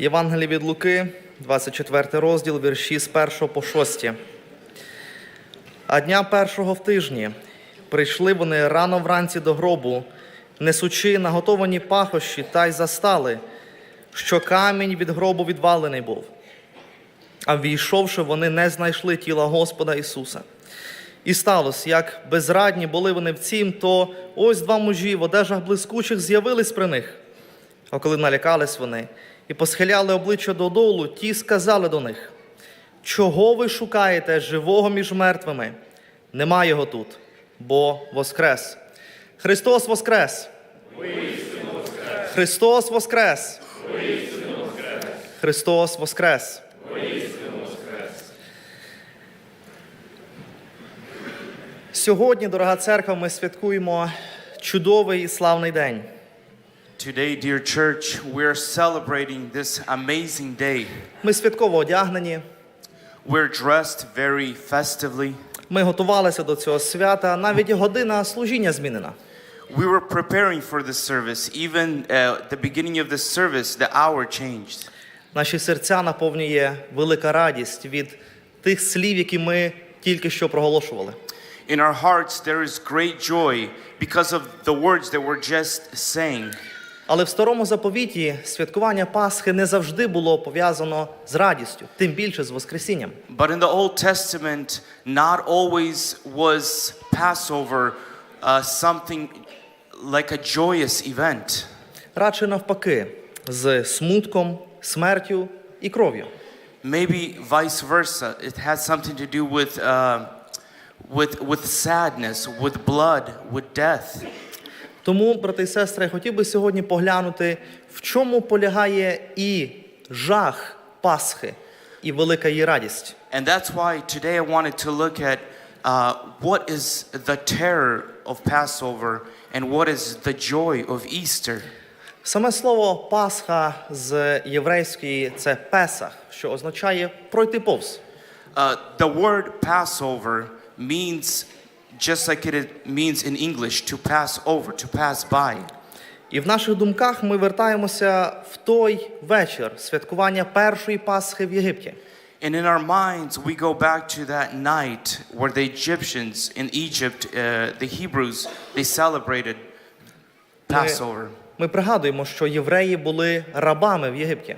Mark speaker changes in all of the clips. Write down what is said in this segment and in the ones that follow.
Speaker 1: Євангеліє від Луки, 24 розділ, вірші з 1 по 6. А дня першого в тижні прийшли вони рано вранці до гробу, несучи наготовані пахощі, та й застали, що камінь від гробу відвалений був. А війшовши, вони не знайшли тіла Господа Ісуса. І сталося, як безрадні були вони в цім, то ось два мужі в одежах блискучих з'явились при них. А коли налякались вони і посхиляли обличчя додолу, ті сказали до них: Чого ви шукаєте живого між мертвими? Нема його тут, бо воскрес. Христос воскрес! Христос воскрес! Христос воскрес! Сьогодні, дорога церква, ми святкуємо чудовий і славний день.
Speaker 2: Today, dear church, we're celebrating this amazing day.
Speaker 1: Ми святково одягнені.
Speaker 2: We're dressed very festively.
Speaker 1: Ми готувалися до цього свята. Навіть година служіння змінена.
Speaker 2: We were preparing for this service. Even uh, at the beginning of this service, the hour changed.
Speaker 1: Наші серця наповнює велика радість від тих слів, які ми тільки що проголошували.
Speaker 2: In our hearts, there is great joy because of the words that we're just saying.
Speaker 1: Але в старому заповіті святкування Пасхи не завжди було пов'язано з радістю, тим більше з Воскресінням.
Speaker 2: But in the Old Testament, not always was Passover uh, something like a joyous event.
Speaker 1: Радше навпаки, з смутком, смертю і кров'ю.
Speaker 2: Maybe vice versa. It has something to do with, uh, with, with sadness, with blood, with death.
Speaker 1: Тому, брати і сестри, я хотів би сьогодні поглянути, в чому полягає і жах Пасхи, і велика її радість.
Speaker 2: And that's why today I wanted to look at uh, what is the terror of Passover and what is the joy of Easter.
Speaker 1: Саме слово Пасха з єврейської це Песах, що означає пройти повз.
Speaker 2: Uh, the word Passover means just like it means in English to pass over, to pass by.
Speaker 1: І в наших думках ми вертаємося в той вечір святкування першої Пасхи в Єгипті.
Speaker 2: And in our minds, we go back to that night where the Egyptians in Egypt, uh, the Hebrews, they celebrated Passover.
Speaker 1: Ми пригадуємо, що євреї були рабами в Єгипті,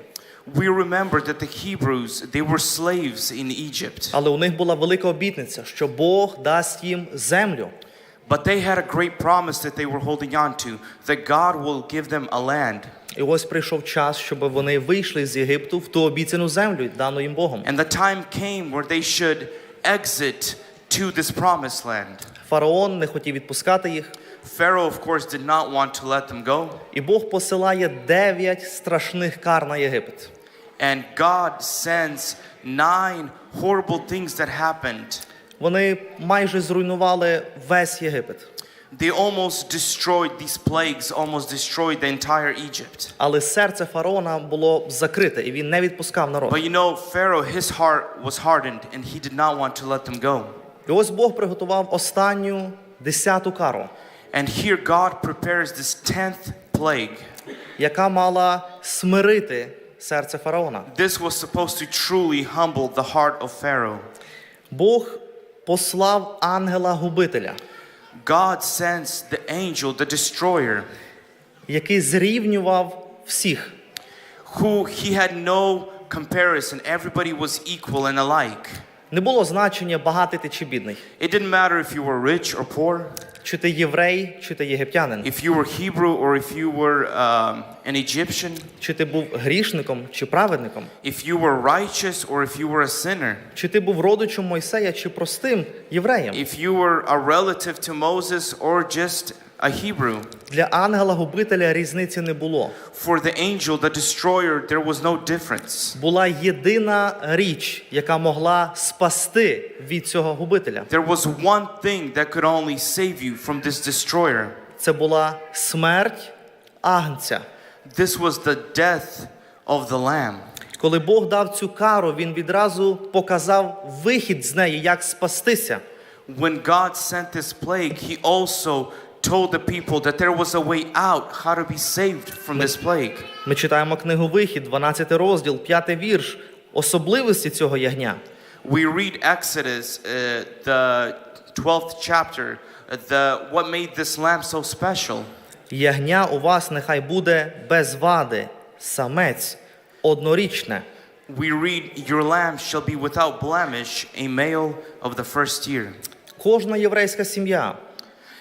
Speaker 2: We remember that the Hebrews, they were slaves in Egypt,
Speaker 1: але у них була велика обітниця, що Бог дасть їм землю.
Speaker 2: but they had a great promise that they were holding on to that God will give them a land.
Speaker 1: І ось прийшов час, щоб вони вийшли з Єгипту в ту обіцяну землю, дану їм Богом.
Speaker 2: And the time came where they should exit to this promised land.
Speaker 1: Фараон не хотів відпускати їх,
Speaker 2: Pharaoh, of course, did not want to let them go.
Speaker 1: і Бог посилає дев'ять страшних кар на Єгипет.
Speaker 2: And God sends nine horrible things that happened.
Speaker 1: Вони майже зруйнували весь Єгипет.
Speaker 2: They almost destroyed, these plagues almost destroyed the entire Egypt.
Speaker 1: Але серце фараона було закрите, і він не відпускав народ.
Speaker 2: But you know, Pharaoh, his heart was hardened and he did not want to let them go.
Speaker 1: І ось Бог приготував останню десяту кару,
Speaker 2: And here God prepares this 10th plague.
Speaker 1: яка мала смирити серце фараона.
Speaker 2: This was supposed to truly humble the heart of Pharaoh.
Speaker 1: Бог послав ангела-губителя,
Speaker 2: God sends the angel, the destroyer,
Speaker 1: який зрівнював всіх.
Speaker 2: who he had no comparison. Everybody was equal and alike.
Speaker 1: Не було значення багатий ти чи бідний,
Speaker 2: It didn't matter if you were rich or poor,
Speaker 1: чи ти єврей, чи ти єгиптянин,
Speaker 2: if you were Hebrew or if you were um, an Egyptian,
Speaker 1: чи ти був грішником, чи праведником,
Speaker 2: if you were righteous or if you were a sinner,
Speaker 1: чи ти був родичем Мойсея, чи простим євреєм.
Speaker 2: if you were a relative to Moses or just a Hebrew.
Speaker 1: Для ангела-губителя різниці не було.
Speaker 2: For the angel, the destroyer, there was no difference.
Speaker 1: Була єдина річ, яка могла спасти від цього губителя.
Speaker 2: There was one thing that could only save you from this destroyer.
Speaker 1: Це була смерть агнця.
Speaker 2: This was the death of the Lamb.
Speaker 1: Коли Бог дав цю кару, він відразу показав вихід з неї, як спастися.
Speaker 2: When God sent this plague, He also told the people that there was a way out, how to be saved from this plague.
Speaker 1: Ми читаємо книгу Вихід, 12 розділ, 5 вірш, особливості цього ягня.
Speaker 2: We read Exodus, uh, the 12th chapter, uh, the, what made this lamb so special.
Speaker 1: Ягня у вас нехай буде без вади, самець, однорічне.
Speaker 2: We read, Your lamb shall be without blemish, a male of the first year.
Speaker 1: Кожна єврейська сім'я,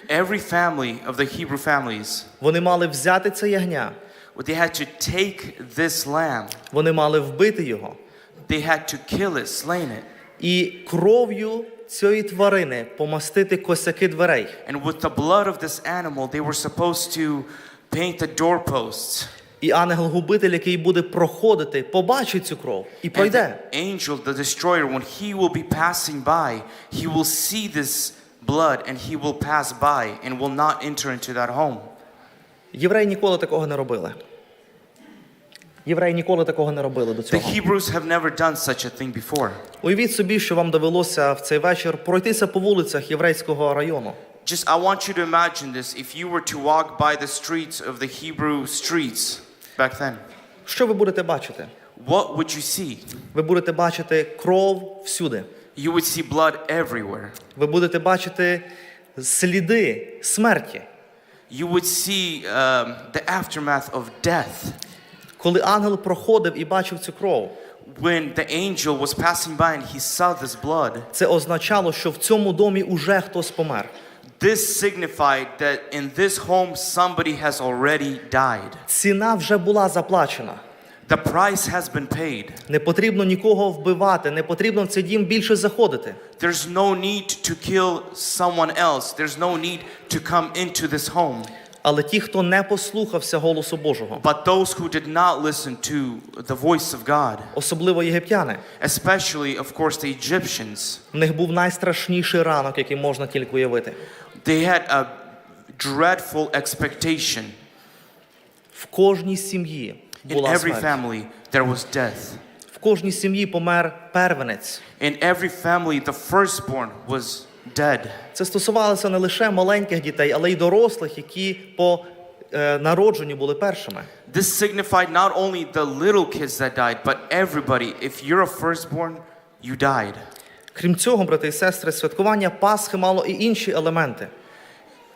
Speaker 2: Every family of the Hebrew families,
Speaker 1: вони мали взяти це ягня,
Speaker 2: they had to take this lamb,
Speaker 1: вони мали вбити його.
Speaker 2: they had to kill it, slain it.
Speaker 1: І кров'ю цієї тварини помастити косяки дверей.
Speaker 2: And with the blood of this animal, they were supposed to paint the doorposts.
Speaker 1: І ангел-губитель, який буде проходити, побачить цю кров і
Speaker 2: And
Speaker 1: пройде.
Speaker 2: the angel, the destroyer, when he will be passing by, he will see this blood and he will pass by and will not enter into that home.
Speaker 1: Євреї ніколи такого не робили. Євреї ніколи такого не робили до
Speaker 2: The
Speaker 1: цього.
Speaker 2: Hebrews have never done such a thing before.
Speaker 1: Уявіть собі, що вам довелося в цей вечір пройтися по вулицях єврейського району.
Speaker 2: Just, I want you to imagine this if you were to walk by the streets of the Hebrew streets back then.
Speaker 1: Що ви будете бачити?
Speaker 2: What would you see?
Speaker 1: Ви будете бачити кров всюди.
Speaker 2: You would see blood everywhere.
Speaker 1: Ви будете бачити сліди смерті.
Speaker 2: You would see um, the aftermath of death.
Speaker 1: Коли ангел проходив і бачив цю кров,
Speaker 2: When the angel was passing by and he saw this blood,
Speaker 1: це означало, що в цьому домі уже хтось помер.
Speaker 2: this signified that in this home somebody has already died.
Speaker 1: Ціна вже була заплачена.
Speaker 2: The price has been paid.
Speaker 1: Не потрібно нікого вбивати, не потрібно в цей дім більше заходити.
Speaker 2: There's no need to kill someone else. There's no need to come into this home.
Speaker 1: Але ті, хто не послухався голосу Божого,
Speaker 2: But those who did not listen to the voice of God,
Speaker 1: особливо єгиптяни,
Speaker 2: especially, of course, the Egyptians,
Speaker 1: в них був найстрашніший ранок, який можна тільки уявити.
Speaker 2: they had a dreadful expectation.
Speaker 1: В кожній сім'ї
Speaker 2: In
Speaker 1: була
Speaker 2: every
Speaker 1: смерть.
Speaker 2: family, there was death.
Speaker 1: В кожній сім'ї помер первенець.
Speaker 2: In every family, the firstborn was dead.
Speaker 1: Це стосувалося не лише маленьких дітей, але й дорослих, які по е, народженню були першими.
Speaker 2: This signified not only the little kids that died, but everybody. If you're a firstborn, you died.
Speaker 1: Крім цього, брати і сестри, святкування Пасхи мало і інші елементи.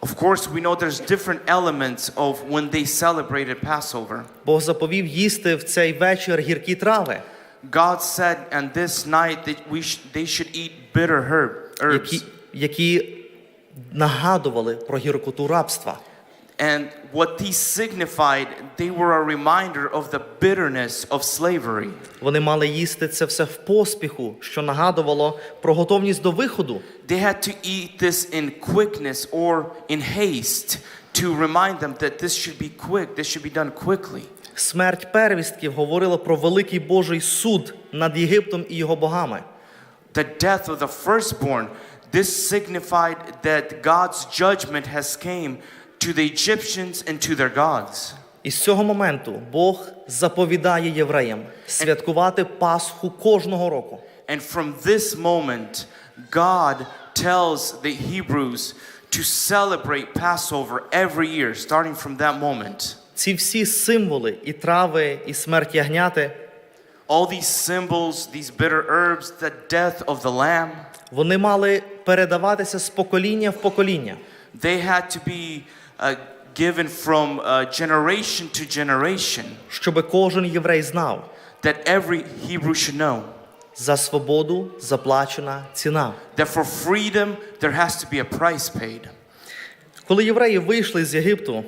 Speaker 2: Of course, we know there's different elements of when they celebrated Passover.
Speaker 1: Бог заповів їсти в цей вечір гіркі трави,
Speaker 2: God said, and this night that we sh- they should eat bitter herb herbs.
Speaker 1: які, які нагадували про гіркоту рабства.
Speaker 2: And what these signified, they were a reminder of the bitterness of slavery.
Speaker 1: Вони мали їсти це все в поспіху, що нагадувало про готовність до виходу.
Speaker 2: They had to eat this in quickness or in haste to remind them that this should be quick, this should be done quickly.
Speaker 1: Смерть первістків говорила про великий Божий суд над Єгиптом і його богами.
Speaker 2: The death of the firstborn, this signified that God's judgment has came to the Egyptians and to their gods.
Speaker 1: І з цього моменту Бог заповідає євреям святкувати Пасху кожного року.
Speaker 2: And from this moment, God tells the Hebrews to celebrate Passover every year, starting from that moment.
Speaker 1: Ці всі символи і трави, і смерть ягняти,
Speaker 2: All these symbols, these bitter herbs, the death of the lamb,
Speaker 1: вони мали передаватися з покоління в покоління.
Speaker 2: they had to be uh, given from uh, generation to generation,
Speaker 1: щоб кожен єврей знав,
Speaker 2: that every Hebrew should know
Speaker 1: за свободу заплачена ціна.
Speaker 2: that for freedom there has to be a price paid.
Speaker 1: Коли євреї вийшли з Єгипту,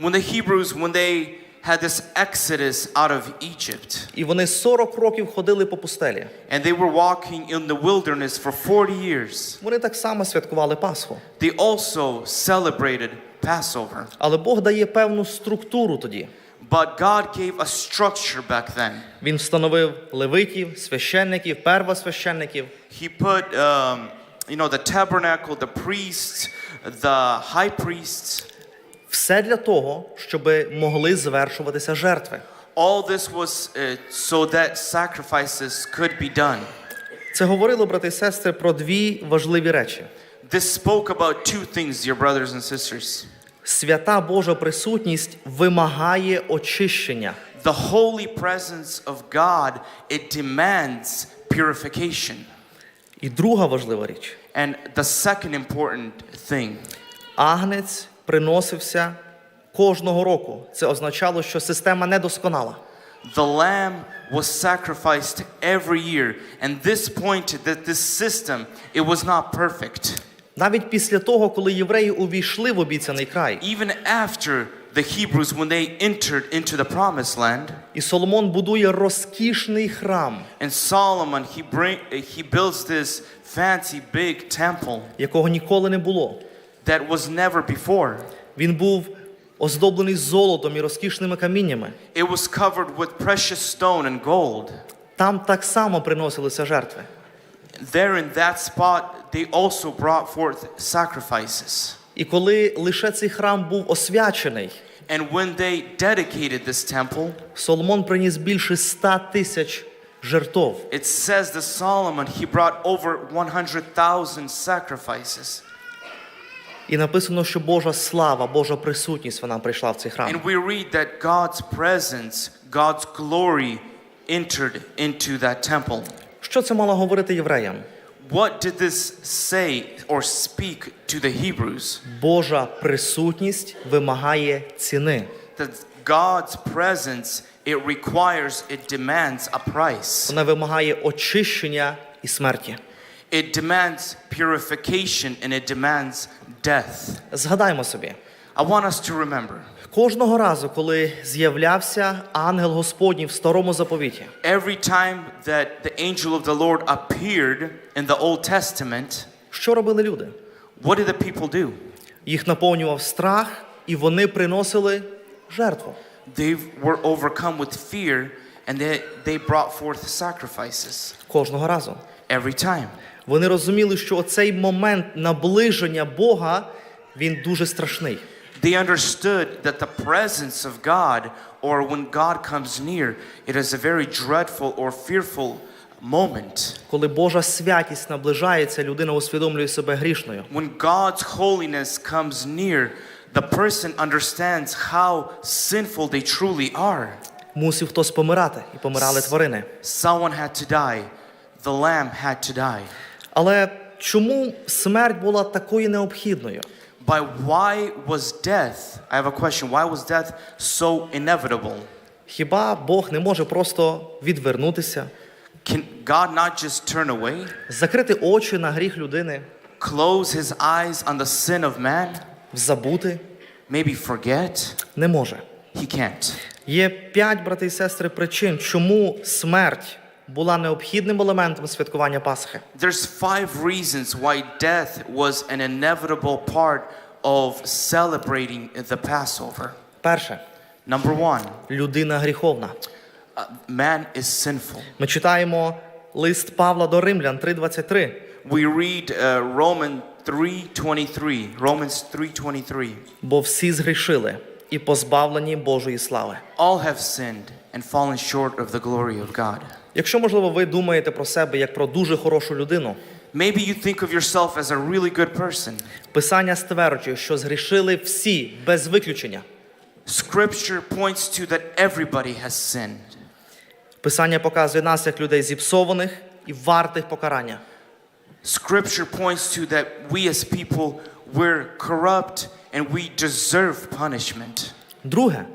Speaker 2: When the Hebrews, when they had this exodus out of Egypt,
Speaker 1: і вони 40 років ходили по пустелі,
Speaker 2: and they were walking in the wilderness for 40 years,
Speaker 1: вони так само святкували Пасху.
Speaker 2: they also celebrated Passover.
Speaker 1: Але Бог дає певну структуру тоді.
Speaker 2: But God gave a structure back then.
Speaker 1: Він встановив левитів, священників, первосвященників.
Speaker 2: He put, um, you know, the tabernacle, the priests, the high priests.
Speaker 1: Все для того, щоб могли звершуватися жертви.
Speaker 2: All this was uh, so that sacrifices could be done.
Speaker 1: Це говорило, брати і сестри, про дві важливі речі.
Speaker 2: This spoke about two things, dear brothers and sisters.
Speaker 1: Свята Божа присутність вимагає очищення.
Speaker 2: The holy presence of God, it demands purification.
Speaker 1: І друга важлива річ:
Speaker 2: And the second important thing,
Speaker 1: агнець приносився кожного року. Це означало, що система недосконала.
Speaker 2: the lamb was sacrificed every year. And this pointed that this system, it was not perfect.
Speaker 1: Навіть після того, коли євреї увійшли в обіцяний край,
Speaker 2: Even after the Hebrews, when they entered into the promised land,
Speaker 1: і Соломон будує розкішний храм,
Speaker 2: and Solomon, he, bring, he builds this fancy big temple
Speaker 1: якого ніколи не було.
Speaker 2: that was never before.
Speaker 1: Він був оздоблений золотом і розкішними каміннями.
Speaker 2: It was covered with precious stone and gold.
Speaker 1: Там так само приносилися жертви.
Speaker 2: There in that spot, they also brought forth sacrifices.
Speaker 1: І коли лише цей храм був освячений,
Speaker 2: And when they dedicated this temple,
Speaker 1: Соломон приніс більше ста тисяч жертов.
Speaker 2: it says that Solomon, he brought over 100,000 sacrifices.
Speaker 1: І написано, що Божа слава, Божа присутність вона прийшла в цей храм.
Speaker 2: And we read that God's presence, God's glory entered into that temple.
Speaker 1: Що це мало говорити євреям?
Speaker 2: What did this say or speak to the Hebrews?
Speaker 1: Божа присутність вимагає ціни.
Speaker 2: That God's presence, it requires, it demands a price.
Speaker 1: Вона вимагає очищення і смерті.
Speaker 2: It demands purification and it demands death.
Speaker 1: Згадаймо собі,
Speaker 2: I want us to remember
Speaker 1: кожного разу, коли з'являвся ангел Господній в старому заповіті,
Speaker 2: every time that the angel of the Lord appeared in the Old Testament,
Speaker 1: що робили люди?
Speaker 2: what did the people do?
Speaker 1: Їх наповнював страх, і вони приносили жертву.
Speaker 2: They were overcome with fear and they, they brought forth sacrifices
Speaker 1: Кожного разу.
Speaker 2: every time.
Speaker 1: Вони розуміли, що оцей момент наближення Бога він дуже страшний.
Speaker 2: They understood that the presence of God, or when God comes near, it is a very dreadful or fearful moment.
Speaker 1: Коли Божа святість наближається, людина усвідомлює себе грішною.
Speaker 2: When God's holiness comes near, the person understands how sinful they truly are.
Speaker 1: Мусив хтось помирати, і помирали тварини.
Speaker 2: Someone had to die, the lamb had to die.
Speaker 1: Але чому смерть була такою необхідною?
Speaker 2: But why was death? I have a question. Why was death so inevitable?
Speaker 1: Хіба Бог не може просто відвернутися,
Speaker 2: Can God not just turn away,
Speaker 1: закрити очі на гріх людини,
Speaker 2: close his eyes on the sin of man,
Speaker 1: забути?
Speaker 2: maybe forget?
Speaker 1: Не може.
Speaker 2: He can't.
Speaker 1: Є п'ять, брати і сестри, причин, чому смерть була необхідним елементом святкування Пасхи.
Speaker 2: There's five reasons why death was an inevitable part of celebrating the Passover.
Speaker 1: Перше,
Speaker 2: Number one,
Speaker 1: людина гріховна.
Speaker 2: uh, man is sinful.
Speaker 1: Ми читаємо лист Павла до Римлян 3:23.
Speaker 2: We read uh, Roman 3:23. Romans 3:23.
Speaker 1: Бо всі згрішили і позбавлені Божої слави.
Speaker 2: All have sinned and fallen short of the glory of God.
Speaker 1: Якщо, можливо, ви думаєте про себе як про дуже хорошу людину,
Speaker 2: Maybe you think of yourself as a really good person.
Speaker 1: Писання стверджує, що згрішили всі без виключення.
Speaker 2: Scripture points to that everybody has sinned.
Speaker 1: Писання показує нас як людей зіпсованих і вартих покарання.
Speaker 2: Scripture points to that we as people we're corrupt and we deserve punishment.
Speaker 1: Друге,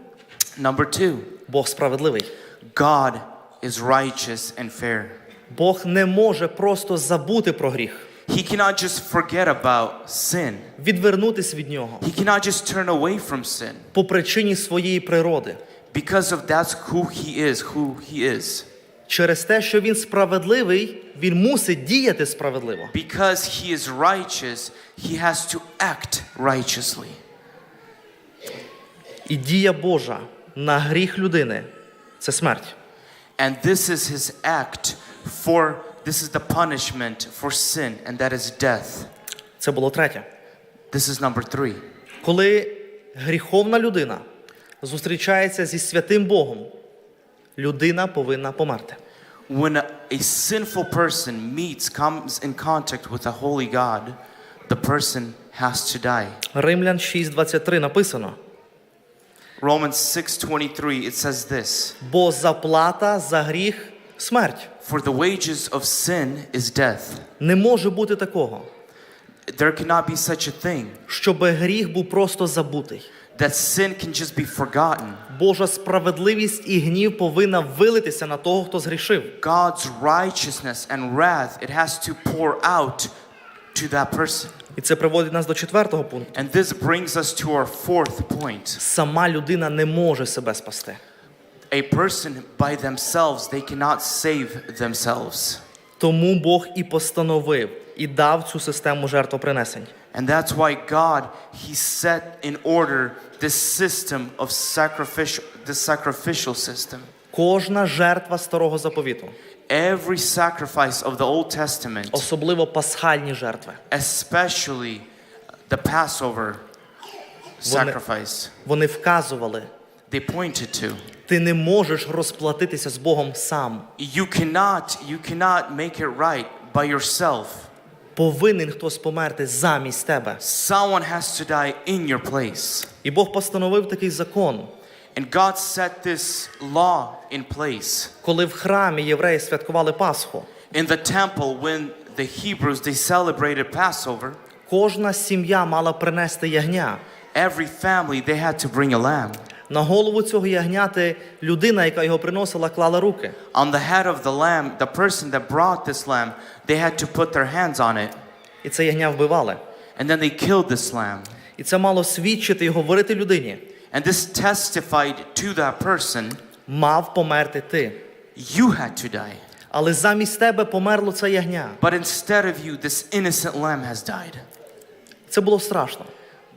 Speaker 2: Number 2,
Speaker 1: Бог справедливий.
Speaker 2: God is righteous and fair.
Speaker 1: Бог не може просто забути про гріх,
Speaker 2: He cannot just forget about sin.
Speaker 1: відвернутись від нього
Speaker 2: He cannot just turn away from sin
Speaker 1: по причині своєї природи,
Speaker 2: because of that's who he is, who he is.
Speaker 1: Через те, що він справедливий, він мусить діяти справедливо.
Speaker 2: Because he is righteous, he has to act righteously.
Speaker 1: І дія Божа на гріх людини це смерть.
Speaker 2: And this is his act for this is the punishment for sin and that is death.
Speaker 1: Це було третє.
Speaker 2: This is number 3.
Speaker 1: Коли гріховна людина зустрічається зі святим Богом, людина повинна померти.
Speaker 2: When a, a sinful person meets comes in contact with a holy God, the person has to die.
Speaker 1: Римлян 6.23 написано:
Speaker 2: Romans 6:23 it says this,
Speaker 1: бо заплата за гріх смерть.
Speaker 2: "For the wages of sin is death."
Speaker 1: Не може бути такого,
Speaker 2: There cannot be such a thing
Speaker 1: щоб гріх був просто забутий.
Speaker 2: That sin can just be forgotten.
Speaker 1: Божа справедливість і гнів повинна вилитися на того, хто згрішив.
Speaker 2: God's righteousness and wrath it has to pour out to that person.
Speaker 1: І це приводить нас до четвертого пункту.
Speaker 2: And this brings us to our fourth point.
Speaker 1: Сама людина не може себе спасти.
Speaker 2: A person by themselves, they cannot save themselves.
Speaker 1: Тому Бог і постановив і дав цю систему жертвопринесень.
Speaker 2: And that's why God, He set in order this system of sacrificial, this sacrificial system.
Speaker 1: Кожна жертва старого заповіту,
Speaker 2: Every sacrifice of the Old Testament,
Speaker 1: особливо пасхальні жертви,
Speaker 2: especially the Passover sacrifice,
Speaker 1: вони вказували,
Speaker 2: they pointed to.
Speaker 1: ти не можеш розплатитися з Богом сам.
Speaker 2: You cannot, you cannot make it right by yourself.
Speaker 1: Повинен хтось померти замість тебе.
Speaker 2: Someone has to die in your place.
Speaker 1: І Бог постановив такий закон,
Speaker 2: And God set this law in place.
Speaker 1: коли в храмі євреї святкували Пасху.
Speaker 2: In the temple, when the Hebrews they celebrated Passover,
Speaker 1: Кожна сім'я мала принести ягня.
Speaker 2: every family they had to bring a lamb.
Speaker 1: На голову цього ягняти людина, яка його приносила, клала руки.
Speaker 2: On the head of the lamb, the person that brought this lamb, they had to put their hands on it,
Speaker 1: І це ягня вбивали.
Speaker 2: and then they killed this lamb.
Speaker 1: І це мало свідчити і говорити людині.
Speaker 2: And this testified to that person,
Speaker 1: Мав померти ти.
Speaker 2: you had to die.
Speaker 1: Але замість тебе померло це ягня.
Speaker 2: But instead of you, this innocent lamb has died.
Speaker 1: Це було страшно.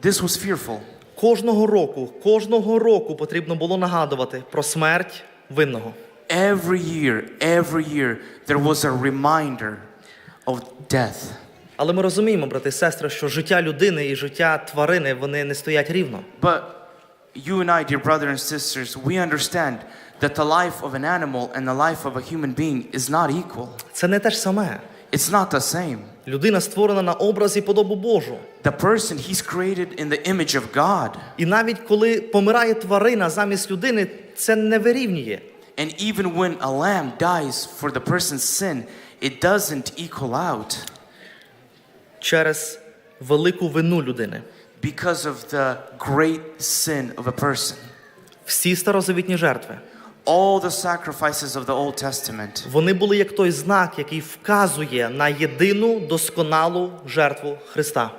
Speaker 2: This was fearful.
Speaker 1: Кожного року, кожного року потрібно було нагадувати про смерть винного.
Speaker 2: Every year, every year, there was a reminder of death.
Speaker 1: Але ми розуміємо, брати і сестри, що життя людини і життя тварини вони не стоять рівно.
Speaker 2: But you and I, dear brothers and sisters, we understand that the life of an animal and the life of a human being is not equal.
Speaker 1: Це не те ж саме.
Speaker 2: It's not the same.
Speaker 1: Людина створена на образ і подобу Божу.
Speaker 2: The person, he's created in the image of God.
Speaker 1: І навіть коли помирає тварина замість людини, це не вирівнює.
Speaker 2: And even when a lamb dies for the person's sin, it doesn't equal out
Speaker 1: через велику вину людини.
Speaker 2: because of the great sin of a person.
Speaker 1: Всі старозавітні жертви
Speaker 2: All the sacrifices of the Old Testament,
Speaker 1: вони були як той знак, який вказує на єдину досконалу жертву Христа.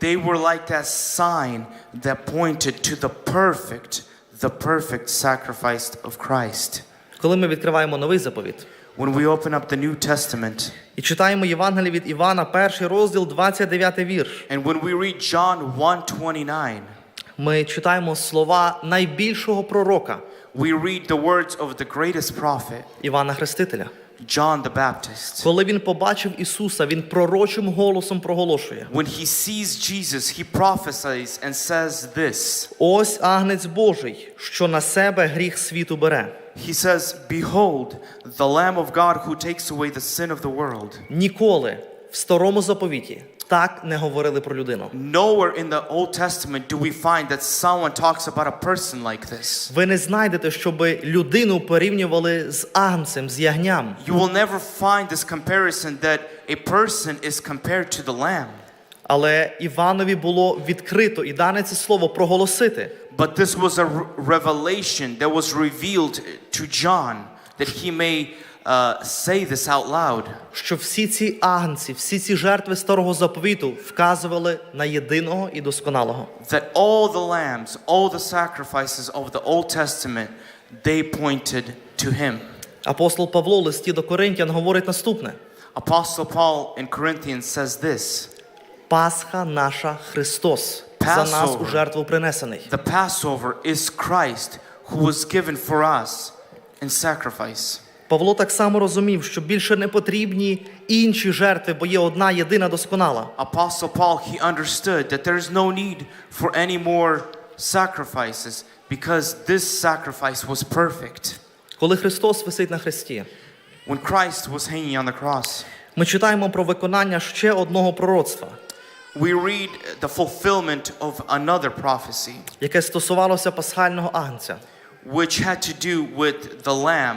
Speaker 2: they were like that sign that pointed to the perfect, the perfect sacrifice of Christ.
Speaker 1: Коли ми відкриваємо новий заповіт
Speaker 2: When we open up the New Testament
Speaker 1: і читаємо Євангеліє від Івана, перший розділ, 29 вірш,
Speaker 2: and when we read John 1:29,
Speaker 1: ми читаємо слова найбільшого пророка
Speaker 2: we read the words of the greatest prophet,
Speaker 1: Івана Хрестителя.
Speaker 2: John the Baptist.
Speaker 1: Коли він побачив Ісуса, він пророчим голосом проголошує:
Speaker 2: When he sees Jesus, he prophesies and says this.
Speaker 1: Ось агнець Божий, що на себе гріх світу бере.
Speaker 2: He says, Behold, the Lamb of God who takes away the sin of the world.
Speaker 1: Ніколи в старому заповіті так не говорили про людину.
Speaker 2: Nowhere in the Old Testament do we find that someone talks about a person like this.
Speaker 1: Ви не знайдете, щоб людину порівнювали з агнцем, з ягням.
Speaker 2: You will never find this comparison that a person is compared to the Lamb.
Speaker 1: Але Іванові було відкрито і дане це слово проголосити,
Speaker 2: But this was a re- revelation that was revealed to John that he may uh, say this out loud.
Speaker 1: що всі ці агнці, всі ці жертви старого заповіту вказували на єдиного і досконалого.
Speaker 2: That all the lambs, all the sacrifices of the Old Testament, they pointed to him.
Speaker 1: Апостол Павло в листі до Коринтян говорить наступне:
Speaker 2: Apostle Paul in Corinthians says this
Speaker 1: Пасха наша Христос за нас у
Speaker 2: Passover.
Speaker 1: жертву принесений.
Speaker 2: The Passover is Christ who was given for us in sacrifice.
Speaker 1: Павло так само розумів, що більше не потрібні інші жертви, бо є одна єдина досконала.
Speaker 2: Apostle Paul, he understood that there's no need for any more sacrifices because this sacrifice was perfect.
Speaker 1: Коли Христос висить на хресті,
Speaker 2: When Christ was hanging on the cross,
Speaker 1: ми читаємо про виконання ще одного пророцтва.
Speaker 2: we read the fulfillment of another prophecy,
Speaker 1: яке стосувалося пасхального агнця.
Speaker 2: which had to do with the lamb.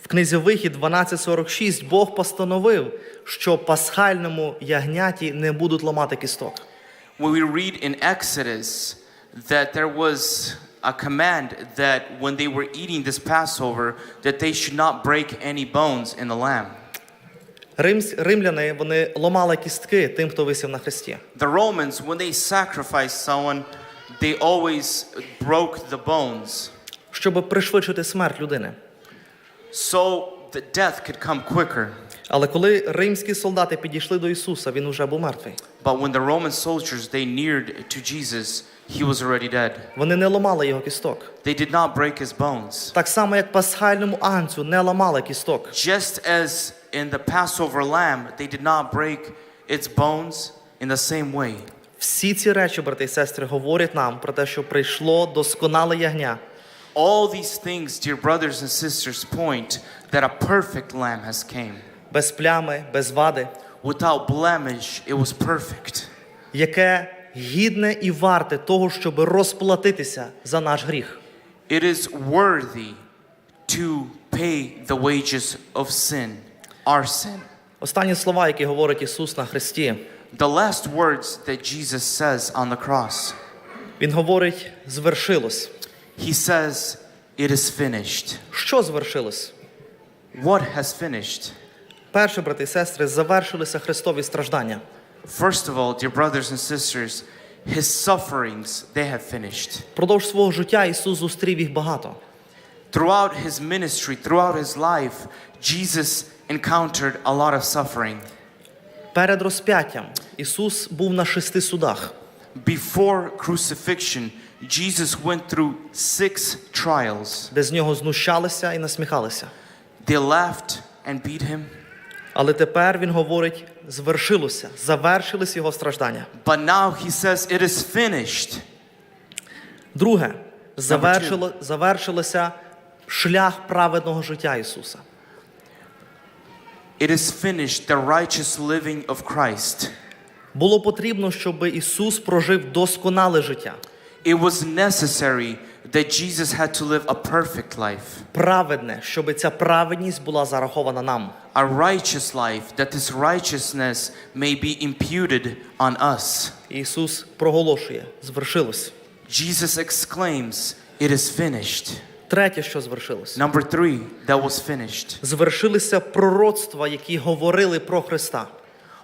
Speaker 1: В книзі Вихід 12.46 Бог постановив, що пасхальному ягняті не будуть ламати кісток.
Speaker 2: When we read in Exodus that there was a command that when they were eating this Passover, that they should not break any bones in the lamb.
Speaker 1: Римсь, римляни вони ламали кістки тим, хто висів на хресті.
Speaker 2: The Romans, when they sacrificed someone, they always broke the bones
Speaker 1: щоб пришвидшити смерть людини.
Speaker 2: So the death could come quicker.
Speaker 1: Але коли римські солдати підійшли до Ісуса, він уже був мертвий.
Speaker 2: But when the Roman soldiers they neared to Jesus, he was already dead.
Speaker 1: Вони не ламали його кісток.
Speaker 2: They did not break his bones.
Speaker 1: Так само, як пасхальному агнцю не ламали кісток.
Speaker 2: Just as in the Passover lamb, they did not break its bones in the same way.
Speaker 1: Всі ці речі, брати і сестри, говорять нам про те, що прийшло досконале ягня,
Speaker 2: All these things, dear brothers and sisters, point that a perfect lamb has came.
Speaker 1: без плями, без вади,
Speaker 2: Without blemish, it was perfect.
Speaker 1: яке гідне і варте того, щоб розплатитися за наш гріх.
Speaker 2: It is worthy to pay the wages of sin, our sin.
Speaker 1: Останні слова, які говорить Ісус на Христі,
Speaker 2: The last words that Jesus says on the cross,
Speaker 1: Він говорить: звершилось.
Speaker 2: he says, It is finished.
Speaker 1: Що звершилось?
Speaker 2: What has finished?
Speaker 1: Перше, брати і сестри, завершилися Христові страждання.
Speaker 2: First of all, dear brothers and sisters, his sufferings, they have finished.
Speaker 1: Продовж свого життя Ісус зустрів їх багато.
Speaker 2: Throughout his ministry, throughout his life, Jesus encountered a lot of suffering.
Speaker 1: Перед розп'яттям Ісус був на шести судах.
Speaker 2: Before crucifixion, Jesus went through six trials.
Speaker 1: де з нього знущалися і насміхалися.
Speaker 2: They laughed and beat him,
Speaker 1: Але тепер він говорить: звершилося, завершились його страждання.
Speaker 2: but now he says, It is finished.
Speaker 1: Друге, завершило, завершилося шлях праведного життя Ісуса.
Speaker 2: It is finished, the righteous living of Christ.
Speaker 1: Було потрібно, щоб Ісус прожив досконале життя,
Speaker 2: It was necessary that Jesus had to live a perfect life,
Speaker 1: праведне, щоб ця праведність була зарахована нам.
Speaker 2: a righteous life, that this righteousness may be imputed on us.
Speaker 1: Ісус проголошує: звершилось.
Speaker 2: Jesus exclaims, It is finished.
Speaker 1: Третє, що звершилось,
Speaker 2: Number three, that was finished.
Speaker 1: звершилися пророцтва, які говорили про Христа.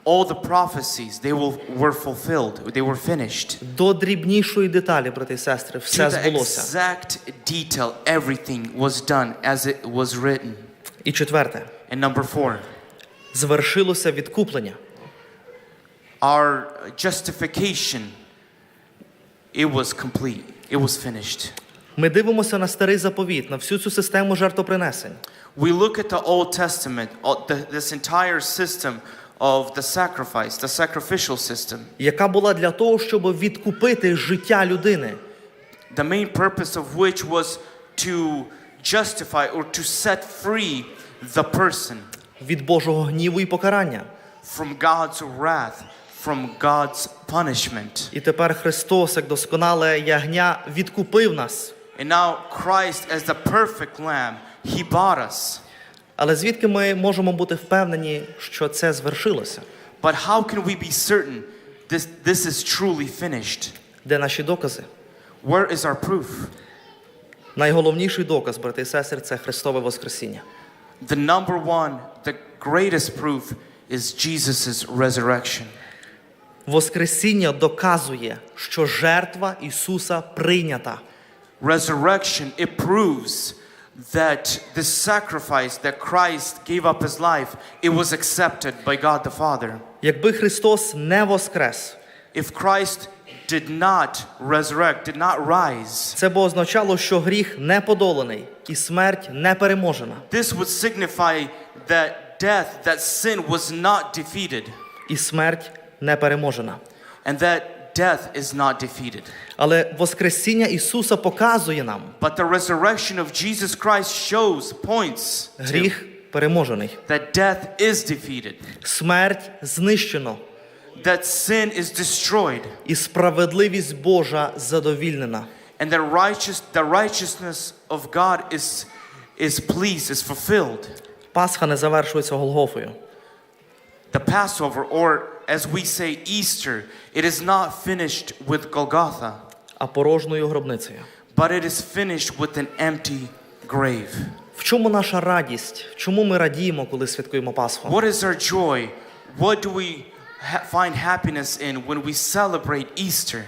Speaker 2: All the prophecies, they will, were fulfilled, they were finished.
Speaker 1: До дрібнішої деталі, брати і сестри,
Speaker 2: To
Speaker 1: все
Speaker 2: the
Speaker 1: збулося.
Speaker 2: exact detail, everything was done as it was written.
Speaker 1: І четверте,
Speaker 2: And number four,
Speaker 1: звершилося відкуплення.
Speaker 2: our justification, it was complete, it was finished.
Speaker 1: Ми дивимося на старий заповіт, на всю цю систему жертвопринесень.
Speaker 2: We look at the Old Testament, all- the- this entire system of the sacrifice, the sacrificial system.
Speaker 1: яка була для того, щоб відкупити життя людини
Speaker 2: the main purpose of which was to justify or to set free the person
Speaker 1: від Божого гніву і покарання.
Speaker 2: from God's wrath, from God's punishment.
Speaker 1: І тепер Христос, як досконале ягня, відкупив нас.
Speaker 2: And now Christ, as the perfect lamb, he bought us.
Speaker 1: Але звідки ми можемо бути впевнені, що це звершилося?
Speaker 2: But how can we be certain this, this is truly finished?
Speaker 1: Де наші докази?
Speaker 2: Where is our proof?
Speaker 1: Найголовніший доказ, брати і сестри, це Христове Воскресіння.
Speaker 2: The number one, the greatest proof is Jesus' resurrection.
Speaker 1: Воскресіння доказує, що жертва Ісуса прийнята.
Speaker 2: resurrection, it proves that the sacrifice that Christ gave up his life, it was accepted by God the Father.
Speaker 1: Якби Христос не воскрес,
Speaker 2: If Christ did not resurrect, did not rise,
Speaker 1: це б означало, що гріх не подоланий і смерть не переможена.
Speaker 2: this would signify that death, that sin was not defeated,
Speaker 1: і смерть не переможена.
Speaker 2: and that death is not defeated.
Speaker 1: Але Воскресіння Ісуса показує нам,
Speaker 2: But the resurrection of Jesus Christ shows, points
Speaker 1: гріх переможений,
Speaker 2: that death is defeated,
Speaker 1: смерть знищено,
Speaker 2: that sin is destroyed
Speaker 1: і справедливість Божа задовільнена.
Speaker 2: and the righteous the righteousness of God is is pleased, is fulfilled.
Speaker 1: Пасха не завершується Голгофою.
Speaker 2: The Passover, or as we say Easter, it is not finished with Golgotha,
Speaker 1: а порожньою гробницею.
Speaker 2: but it is finished with an empty grave.
Speaker 1: В чому наша радість? В чому ми радіємо, коли святкуємо Пасху?
Speaker 2: What is our joy? What do we find happiness in when we celebrate Easter?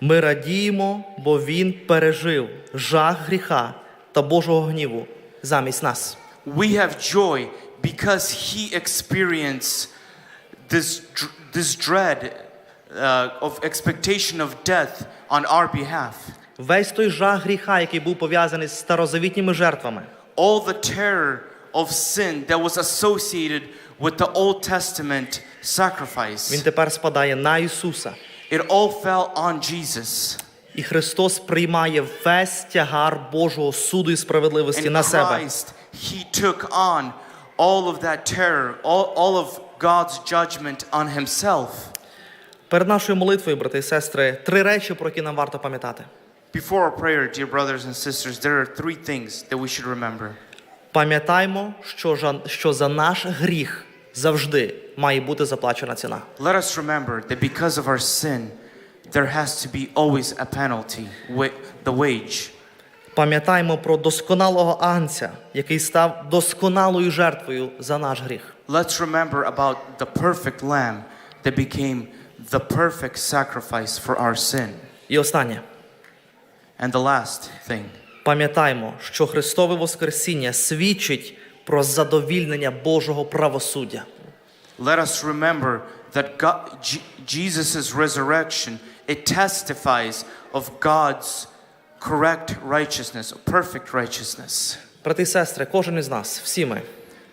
Speaker 1: Ми радіємо, бо Він пережив жах гріха та Божого гніву замість нас.
Speaker 2: We have joy because He experienced this, dr- this dread uh, of expectation of death on our behalf.
Speaker 1: Весь той жах гріха, який був пов'язаний з старозавітніми жертвами,
Speaker 2: All the terror of sin that was associated with the Old Testament
Speaker 1: він
Speaker 2: sacrifice,
Speaker 1: тепер спадає на Ісуса.
Speaker 2: it all fell on Jesus.
Speaker 1: І Христос приймає весь тягар Божого суду і справедливості
Speaker 2: And
Speaker 1: на себе.
Speaker 2: Christ, He took on all of that terror, all, all of God's judgment on Himself.
Speaker 1: Перед нашою молитвою, брати і сестри, три речі, про які нам варто пам'ятати.
Speaker 2: Before our prayer, dear brothers and sisters, there are three things that we should remember.
Speaker 1: Пам'ятаймо, що, жа- що за наш гріх завжди має бути заплачена ціна.
Speaker 2: Let us remember that because of our sin, there has to be always a penalty, wa- the wage.
Speaker 1: Пам'ятаймо про досконалого Анця, який став досконалою жертвою за наш гріх.
Speaker 2: Let's remember about the perfect lamb that became the perfect sacrifice for our sin.
Speaker 1: І останнє,
Speaker 2: And the last thing,
Speaker 1: пам'ятаймо, що Христове Воскресіння свідчить про задовільнення Божого правосуддя.
Speaker 2: let us remember that God, Jesus' resurrection, it testifies of God's correct righteousness, perfect righteousness.
Speaker 1: Брати і сестри, кожен із нас, всі ми,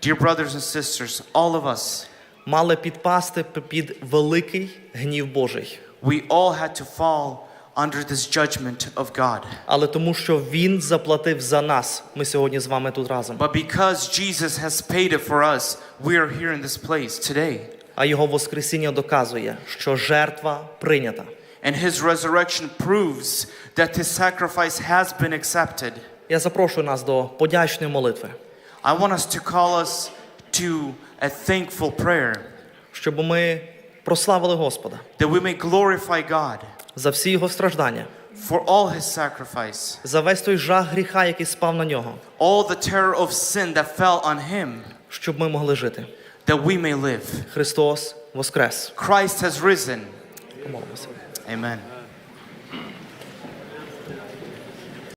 Speaker 2: Dear brothers and sisters, all of us,
Speaker 1: мали підпасти п- під великий гнів Божий.
Speaker 2: we all had to fall under this judgment of God.
Speaker 1: Але тому, що Він заплатив за нас, ми сьогодні з вами тут разом.
Speaker 2: But because Jesus has paid it for us, we are here in this place today.
Speaker 1: А Його Воскресіння доказує, що жертва прийнята.
Speaker 2: And his resurrection proves that his sacrifice has been accepted.
Speaker 1: Я запрошую нас до подячної молитви,
Speaker 2: I want us to call us to a thankful prayer
Speaker 1: щоб ми прославили Господа
Speaker 2: that we may glorify God
Speaker 1: за всі Його страждання,
Speaker 2: for all his sacrifice,
Speaker 1: за весь той жах гріха, який спав на нього,
Speaker 2: all the terror of sin that fell on him,
Speaker 1: щоб ми могли жити.
Speaker 2: that we may live.
Speaker 1: Христос Воскрес!
Speaker 2: Christ has risen.
Speaker 1: Помолимося.
Speaker 2: Amen.